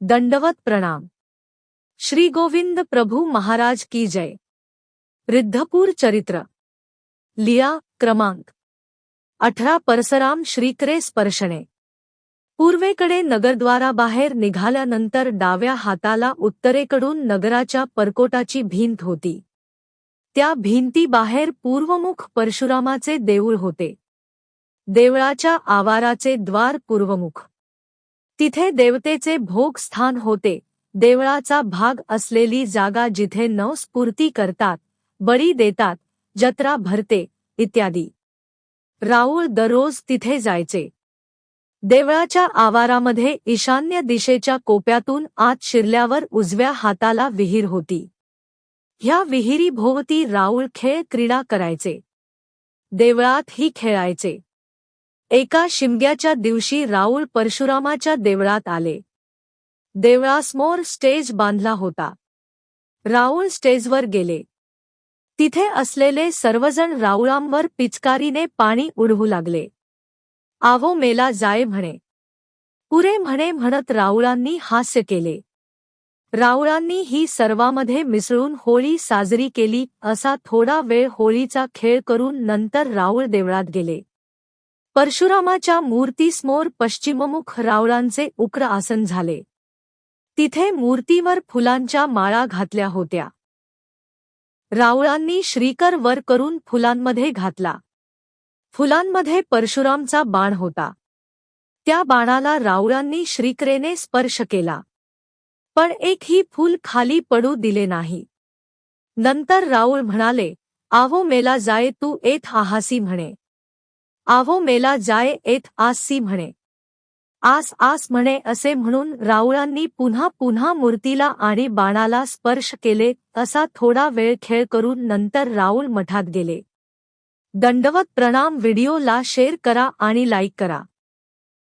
दंडवत प्रणाम. श्री गोविंद प्रभू महाराज की जय. रिद्धपूर चरित्र. लिया क्रमांक. अठरा परसराम श्रीकरे स्पर्शणे. पूर्वेकडे नगरद्वाराबाहेर निघाल्यानंतर डाव्या हाताला उत्तरेकडून नगराच्या परकोटाची भिंत होती. त्या भिंतीबाहेर पूर्वमुख परशुरामाचे देऊळ होते. देवळाच्या आवाराचे द्वार पूर्वमुख. तिथे देवतेचे भोग स्थान होते. देवळाचा भाग असलेली जागा जिथे नवस्फूर्ती स्फूर्ती करतात बळी देतात जत्रा भरते इत्यादी. राऊळ दररोज तिथे जायचे. देवळाच्या आवारामध्ये ईशान्य दिशेच्या कोप्यातून आत शिरल्यावर उजव्या हाताला विहीर होती. ह्या विहिरी भोवती राऊळ खेळ क्रीडा करायचे. देवळात ही खेळायचे. एका शिमग्याच्या दिवशी राऊळ परशुरामाच्या देवळात आले. देवळासमोर स्टेज बांधला होता. राऊळ स्टेजवर गेले. तिथे असलेले सर्वजण राऊळांवर पिचकारीने पाणी उडवू लागले. आवो मेला जाय म्हणे. पुरे म्हणे म्हणत राऊळांनी हास्य केले. राऊळांनी ही सर्वामध्ये मिसळून होळी साजरी केली असा थोडा वेळ होळीचा खेळ करून नंतर राऊळ देवळात गेले. परशुरामाच्या मूर्तीसमोर पश्चिममुख रावळांचे उक्र आसन झाले. तिथे मूर्तीवर फुलांच्या माळा घातल्या होत्या. रावळांनी श्रीकर वर करून फुलांमध्ये घातला. फुलांमध्ये परशुरामचा बाण होता. त्या बाणाला रावळांनी श्रीकरेने स्पर्श केला. पण एकही फूल खाली पडू दिले नाही. नंतर राऊळ म्हणाले आवो मेला जाय तू एथ आहासी म्हणे. आवो मेला जाय एथ आसी म्हणे. आस आस म्हणे असे म्हणून राऊळांनी पुन्हा पुन्हा मूर्तीला आणि बाणाला स्पर्श केले असा थोडा वेळ खेळ करून नंतर राऊळ मठात गेले. दंडवत प्रणाम व्हिडिओला शेअर करा आणि लाईक करा.